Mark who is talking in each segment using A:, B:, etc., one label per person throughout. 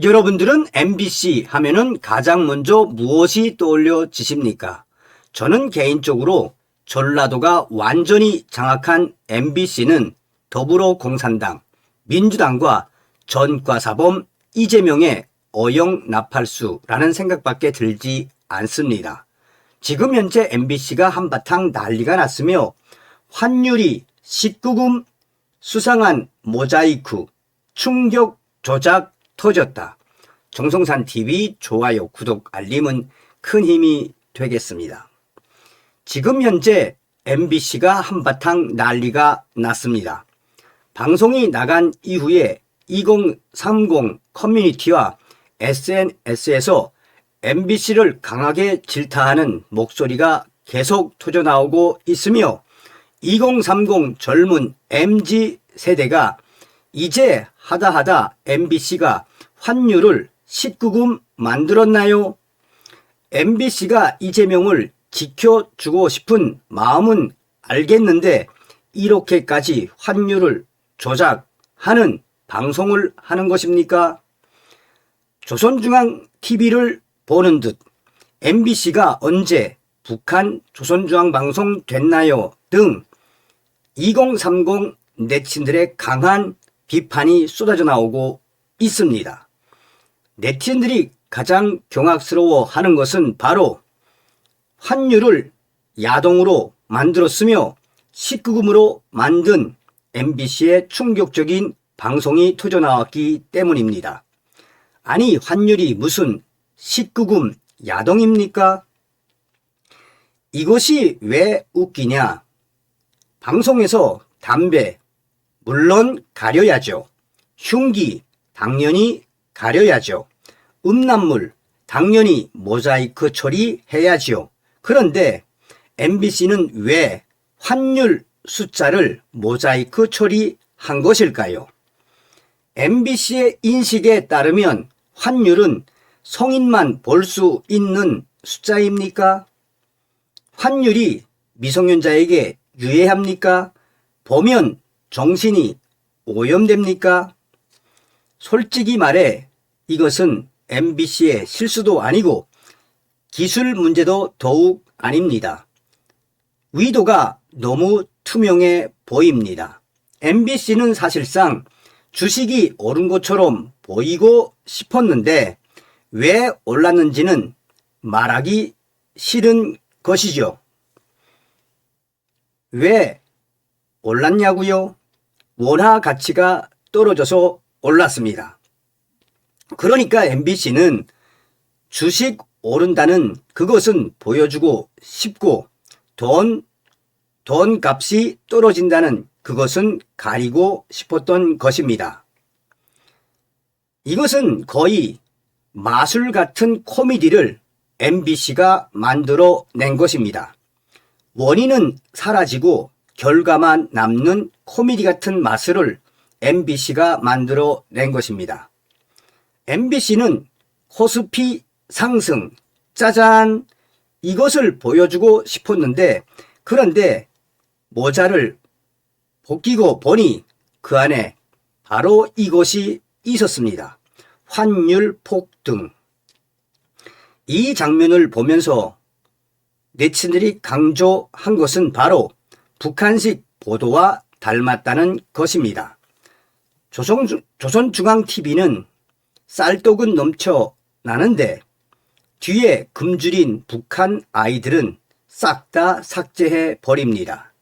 A: 여러분들은 MBC 하면은 가장 먼저 무엇이 떠올려지십니까? 저는 개인적으로 전라도가 완전히 장악한 MBC는 더불어공산당, 민주당과 전과사범 이재명의 어영 나팔수라는 생각밖에 들지 않습니다. 지금 현재 MBC가 한바탕 난리가 났으며 환율이 19금 수상한 모자이크, 충격 조작 터졌다. 정성산 TV 좋아요, 구독, 알림은 큰 힘이 되겠습니다. 지금 현재 MBC가 한바탕 난리가 났습니다. 방송이 나간 이후에 2030 커뮤니티와 SNS에서 MBC를 강하게 질타하는 목소리가 계속 터져나오고 있으며 2030 젊은 MZ 세대가 이제 하다 하다 MBC가 환율을 19금 만들었나요? MBC가 이재명을 지켜주고 싶은 마음은 알겠는데 이렇게까지 환율을 조작하는 방송을 하는 것입니까? 조선중앙 TV를 보는 듯 MBC가 언제 북한 조선중앙방송 됐나요? 등 2030 네티즌들의 강한 비판이 쏟아져 나오고 있습니다. 네티즌들이 가장 경악스러워 하는 것은 바로 환율을 야동으로 만들었으며 19금으로 만든 MBC의 충격적인 방송이 터져 나왔기 때문입니다. 아니, 환율이 무슨 19금 야동입니까? 이것이 왜 웃기냐? 방송에서 담배, 물론 가려야죠. 흉기, 당연히 가려야죠. 음란물, 당연히 모자이크 처리해야지요. 그런데 MBC는 왜 환율 숫자를 모자이크 처리한 것일까요? MBC의 인식에 따르면 환율은 성인만 볼 수 있는 숫자입니까? 환율이 미성년자에게 유해합니까? 보면 정신이 오염됩니까? 솔직히 말해 이것은 MBC의 실수도 아니고 기술 문제도 더욱 아닙니다. 위도가 너무 투명해 보입니다. MBC는 사실상 주식이 오른 것처럼 보이고 싶었는데 왜 올랐는지는 말하기 싫은 것이죠. 왜 올랐냐고요? 원화 가치가 떨어져서 올랐습니다. 그러니까 MBC는 주식 오른다는 그것은 보여주고 싶고 돈, 돈 값이 떨어진다는 그것은 가리고 싶었던 것입니다. 이것은 거의 마술 같은 코미디를 MBC가 만들어 낸 것입니다. 원인은 사라지고 결과만 남는 코미디 같은 마술을 MBC가 만들어 낸 것입니다. MBC는 코스피 상승, 짜잔, 이것을 보여주고 싶었는데, 그런데 모자를 벗기고 보니 그 안에 바로 이것이 있었습니다. 환율 폭등. 이 장면을 보면서 네티즌들이 강조한 것은 바로 북한식 보도와 닮았다는 것입니다. 조선, 조선중앙TV는 쌀떡은 넘쳐 나는데 뒤에 금줄인 북한 아이들은 싹 다 삭제해 버립니다.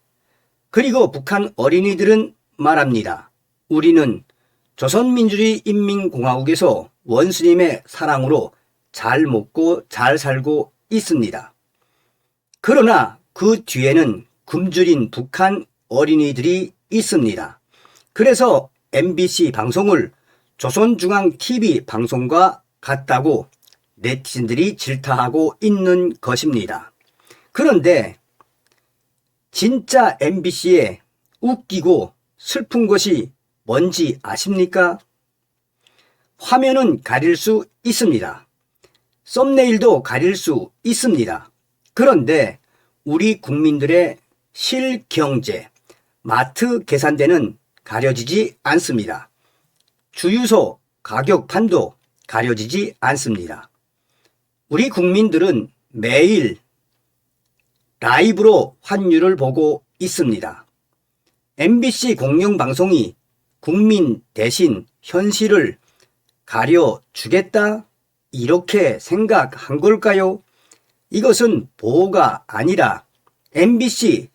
A: 그리고 북한 어린이들은 말합니다. 우리는 조선민주주의 인민공화국에서 원수님의 사랑으로 잘 먹고 잘 살고 있습니다. 그러나 그 뒤에는 굶주린 북한 어린이들이 있습니다. 그래서 MBC 방송을 조선중앙TV 방송과 같다고 네티즌들이 질타하고 있는 것입니다. 그런데 진짜 MBC에 웃기고 슬픈 것이 뭔지 아십니까? 화면은 가릴 수 있습니다. 썸네일도 가릴 수 있습니다. 그런데 우리 국민들의 실경제, 마트 계산대는 가려지지 않습니다. 주유소 가격 판도 가려지지 않습니다. 우리 국민들은 매일 라이브로 환율을 보고 있습니다. MBC 공영방송이 국민 대신 현실을 가려주겠다? 이렇게 생각한 걸까요? 이것은 보호가 아니라 MBC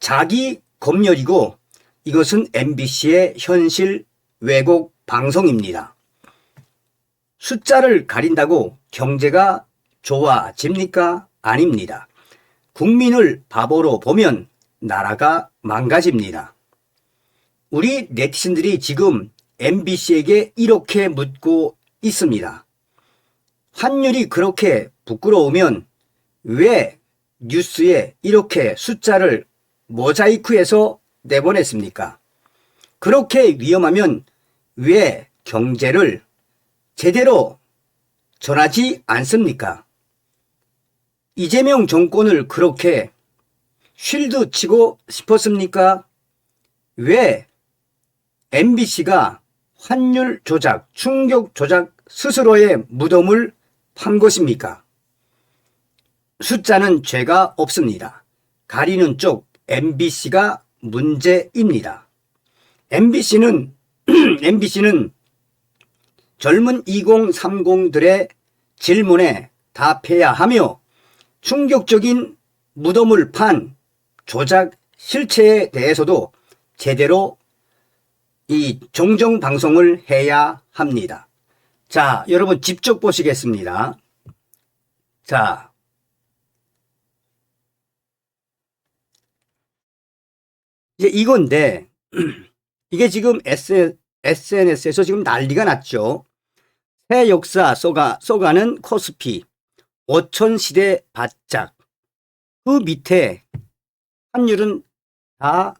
A: 자기 검열이고 이것은 MBC의 현실 왜곡 방송입니다. 숫자를 가린다고 경제가 좋아집니까? 아닙니다. 국민을 바보로 보면 나라가 망가집니다. 우리 네티즌들이 지금 MBC에게 이렇게 묻고 있습니다. 환율이 그렇게 부끄러우면 왜 뉴스에 이렇게 숫자를 모자이크해서 내보냈습니까? 그렇게 위험하면 왜 경제를 제대로 전하지 않습니까? 이재명 정권을 그렇게 쉴드 치고 싶었습니까? 왜 MBC가 환율 조작, 충격 조작 스스로의 무덤을 판 것입니까? 숫자는 죄가 없습니다. 가리는 쪽 MBC가 문제입니다. MBC는 MBC는 젊은 2030들의 질문에 답해야 하며 충격적인 무덤을 판 조작 실체에 대해서도 제대로 이 정정 방송을 해야 합니다. 자, 여러분 직접 보시겠습니다. 자. 이제 이건데 이게 지금 SNS에서 지금 난리가 났죠. 새 역사 쏘가, 쏘가는 코스피 5천 시대 바짝 그 밑에 환율은 다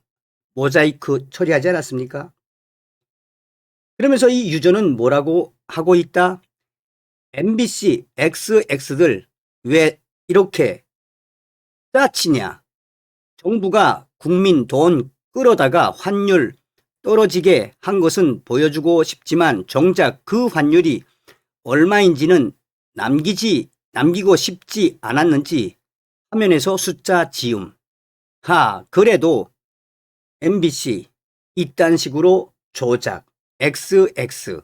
A: 모자이크 처리하지 않았습니까? 그러면서 이 유저는 뭐라고 하고 있다? MBC, XX들 왜 이렇게 짜치냐? 정부가 국민 돈 끌어다가 환율 떨어지게 한 것은 보여주고 싶지만 정작 그 환율이 얼마인지는 남기지 남기고 싶지 않았는지 화면에서 숫자 지움. 하, 그래도 MBC 이딴 식으로 조작 XX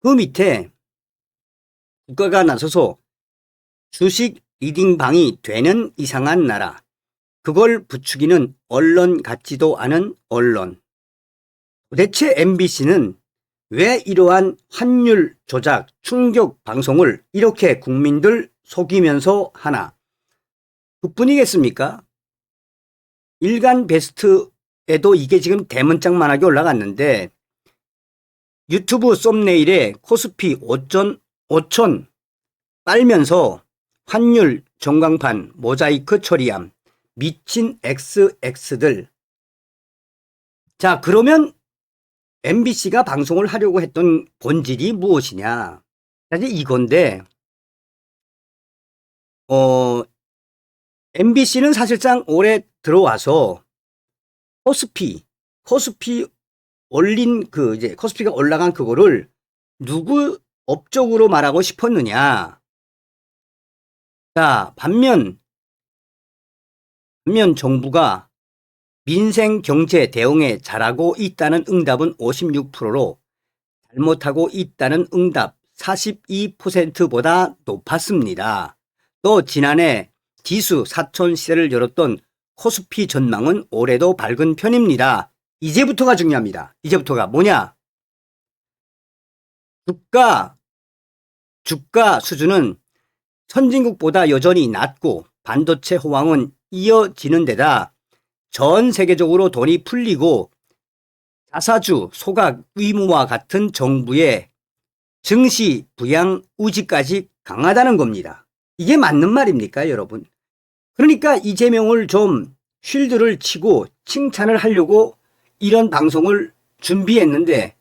A: 그 밑에 국가가 나서서 주식 리딩방이 되는 이상한 나라. 그걸 부추기는 언론 같지도 않은 언론 도대체 MBC는 왜 이러한 환율 조작 충격 방송을 이렇게 국민들 속이면서 하나 그뿐이겠습니까? 일간 베스트에도 이게 지금 대문짝만하게 올라갔는데 유튜브 썸네일에 코스피 5천, 5천 빨면서 환율 전광판 모자이크 처리함 미친 XX들 자 그러면 MBC가 방송을 하려고 했던 본질이 무엇이냐 사실 이건데 어 MBC는 사실상 올해 들어와서 코스피 코스피 올린 그 이제 코스피가 올라간 그거를 누구 업적으로 말하고 싶었느냐. 자, 반면 반면 정부가 민생 경제 대응에 잘하고 있다는 응답은 56%로 잘못하고 있다는 응답 42%보다 높았습니다. 또 지난해 지수 사촌 시세를 열었던 코스피 전망은 올해도 밝은 편입니다. 이제부터가 중요합니다. 이제부터가 뭐냐? 주가, 주가 수준은 선진국보다 여전히 낮고 반도체 호황은 이어지는 데다 전 세계적으로 돈이 풀리고 자사주 소각 의무와 같은 정부의 증시 부양 우지까지 강하다는 겁니다. 이게 맞는 말입니까, 여러분? 그러니까 이재명을 좀 쉴드를 치고 칭찬을 하려고 이런 방송을 준비했는데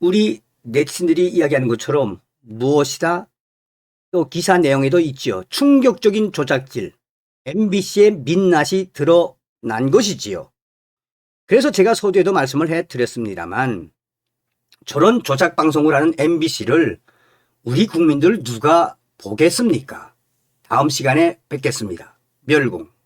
A: 우리 네티즌들이 이야기하는 것처럼 무엇이다? 또 기사 내용에도 있지요. 충격적인 조작질, MBC의 민낯이 드러 난 것이지요. 그래서 제가 서두에도 말씀을 해 드렸습니다만 저런 조작 방송을 하는 MBC를 우리 국민들 누가 보겠습니까? 다음 시간에 뵙겠습니다. 멸공.